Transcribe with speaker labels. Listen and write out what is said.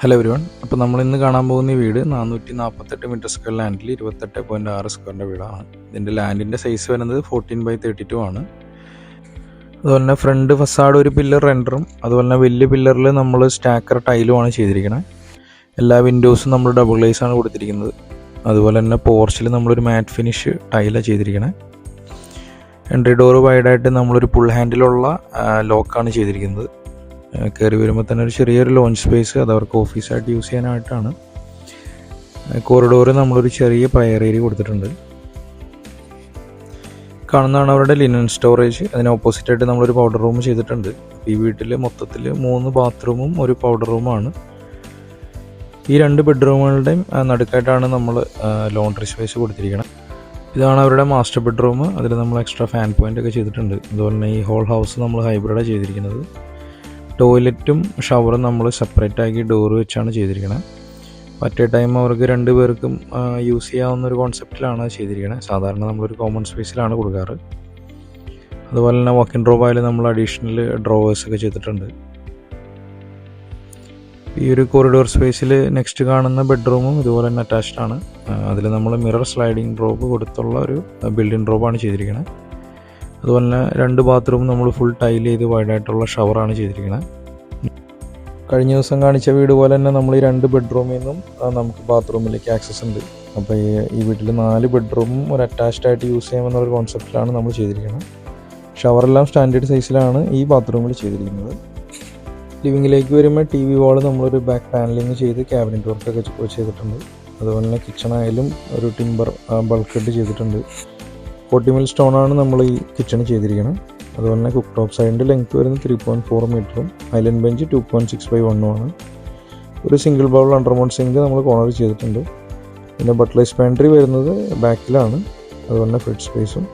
Speaker 1: Hello everyone അപ്പോൾ നമ്മൾ ഇന്ന് കാണാൻ പോകുന്ന ഈ വീട് നാനൂറ്റി നാൽപ്പത്തെട്ട് മീറ്റർ സ്ക്വയർ ലാൻഡിൽ ഇരുപത്തെട്ട് പോയിന്റ് ആറ് സ്ക്വയറിന്റെ വീടാണ്. ഇതിന്റെ ലാൻഡിന്റെ സൈസ് വരുന്നത് ഫോർട്ടീൻ ബൈ തേർട്ടി ടു ആണ്. അതുപോലെ തന്നെ ഫ്രണ്ട് ഫസാഡ് ഒരു പില്ലർ റെൻഡറും അതുപോലെ തന്നെ വലിയ പില്ലറിൽ നമ്മൾ സ്റ്റാക്കർ ടൈലുമാണ് ചെയ്തിരിക്കുന്നത് എല്ലാ വിൻഡോസും നമ്മൾ ഡബിൾ ഗ്ലേസ് ആണ് കൊടുത്തിരിക്കുന്നത്. അതുപോലെ തന്നെ പോർച്ചിൽ നമ്മളൊരു മാറ്റ് ഫിനിഷ് ടൈലാണ് ചെയ്തിരിക്കുന്നത് എൻട്രി ഡോർ വൈഡായിട്ട് നമ്മളൊരു പുൾ ഹാൻഡിലുള്ള ലോക്കാണ് ചെയ്തിരിക്കുന്നത്. കയറി വരുമ്പോൾ തന്നെ ഒരു ചെറിയൊരു ലോഞ്ച് സ്പേസ് അത് അവർക്ക് ഓഫീസായിട്ട് യൂസ് ചെയ്യാനായിട്ടാണ്. കോറിഡോറിൽ നമ്മളൊരു ചെറിയ പയർ ഏരിയ കൊടുത്തിട്ടുണ്ട്. കാണുന്നതാണ് അവരുടെ ലിനൻ സ്റ്റോറേജ് അതിന് ഓപ്പോസിറ്റായിട്ട് നമ്മളൊരു പൗഡർ റൂം ചെയ്തിട്ടുണ്ട്. ഈ വീട്ടിൽ മൊത്തത്തിൽ മൂന്ന് ബാത്റൂമും ഒരു പൗഡർ റൂമാണ് ഈ രണ്ട് ബെഡ്റൂമുകളുടെയും നടുക്കായിട്ടാണ് നമ്മൾ ലോണ്ടറി സ്പേസ് കൊടുത്തിരിക്കുന്നത് ഇതാണ് അവരുടെ മാസ്റ്റർ ബെഡ്റൂം അതിൽ നമ്മൾ എക്സ്ട്രാ ഫാൻ പോയിന്റ് ഒക്കെ ചെയ്തിട്ടുണ്ട്. അതുപോലെ തന്നെ ഈ ഹോൾ ഹൗസ് നമ്മൾ ഹൈബ്രിഡാണ് ചെയ്തിരിക്കുന്നത്. ടോയ്ലറ്റും ഷവറും നമ്മൾ സെപ്പറേറ്റ് ആക്കി ഡോറ് വെച്ചാണ് ചെയ്തിരിക്കുന്നത് മറ്റേ ടൈം അവർക്ക് രണ്ട് പേർക്കും യൂസ് ചെയ്യാവുന്ന ഒരു കോൺസെപ്റ്റിലാണ് ചെയ്തിരിക്കുന്നത് സാധാരണ നമ്മളൊരു കോമൺ സ്പേസിലാണ് കൊടുക്കാറ്. അതുപോലെ തന്നെ വാക്കിൻ ഡ്രോബായിൽ നമ്മൾ അഡീഷണൽ ഡ്രോവേഴ്സൊക്കെ ചെയ്തിട്ടുണ്ട്. ഈ ഒരു കോറിഡോർ സ്പേസിൽ നെക്സ്റ്റ് കാണുന്ന ബെഡ്റൂമും ഇതുപോലെ തന്നെ അറ്റാച്ച്ഡ് ആണ്. അതിൽ നമ്മൾ മിറർ സ്ലൈഡിംഗ് ഡ്രോപ്പ് കൊടുത്തുള്ള ഒരു ബിൽഡിംഗ് ഡ്രോപ്പാണ് ചെയ്തിരിക്കുന്നത് അതുപോലെ തന്നെ രണ്ട് ബാത്റൂം നമ്മൾ ഫുൾ ടൈൽ ചെയ്ത് വൈഡായിട്ടുള്ള ഷവറാണ് ചെയ്തിരിക്കുന്നത് കഴിഞ്ഞ ദിവസം കാണിച്ച വീട് പോലെ തന്നെ നമ്മൾ ഈ രണ്ട് ബെഡ്റൂമിൽ നിന്നും നമുക്ക് ബാത്റൂമിലേക്ക് ആക്സസ് ഉണ്ട്. അപ്പോൾ ഈ വീട്ടിൽ നാല് ബെഡ്റൂമും ഒരു അറ്റാച്ച്ഡ് ആയിട്ട് യൂസ് ചെയ്യാമെന്നൊരു കോൺസെപ്റ്റിലാണ് നമ്മൾ ചെയ്തിരിക്കുന്നത് ഷവറെല്ലാം സ്റ്റാൻഡേർഡ് സൈസിലാണ് ഈ ബാത്റൂമിൽ ചെയ്തിരിക്കുന്നത്. ലിവിങ്ങിലേക്ക് വരുമ്പോൾ ടി വി വാൾ നമ്മളൊരു ബാക്ക് പാനലിങ് ചെയ്ത് ക്യാബിനറ്റ് വർക്കൊക്കെ ചെയ്തിട്ടുണ്ട്. അതുപോലെ തന്നെ കിച്ചണായാലും ഒരു ടിമ്പർ ബൾക്ക് ഹെഡ് ചെയ്തിട്ടുണ്ട്. ഫോർട്ടി മിൽ സ്റ്റോണാണ് നമ്മൾ ഈ കിച്ചൺ ചെയ്തിരിക്കുന്നത് അതുപോലെ തന്നെ കുക്ക് ടോപ്പ് സൈഡിന്റെ ലെങ്ത് വരുന്നത് ത്രീ പോയിന്റ് ഫോർ മീറ്ററും island bench two point six by വണ്ണുമാണ് ഒരു സിംഗിൾ ബൗൾ അണ്ടർമൗണ്ട് സിങ്ക് നമ്മൾ കോണർ ചെയ്തിട്ടുണ്ട്. പിന്നെ ബട്ട്ലേസ് പാൻട്രി വരുന്നത് ബാക്കിലാണ് അതുപോലെ തന്നെ ഫ്രിഡ് സ്പേസും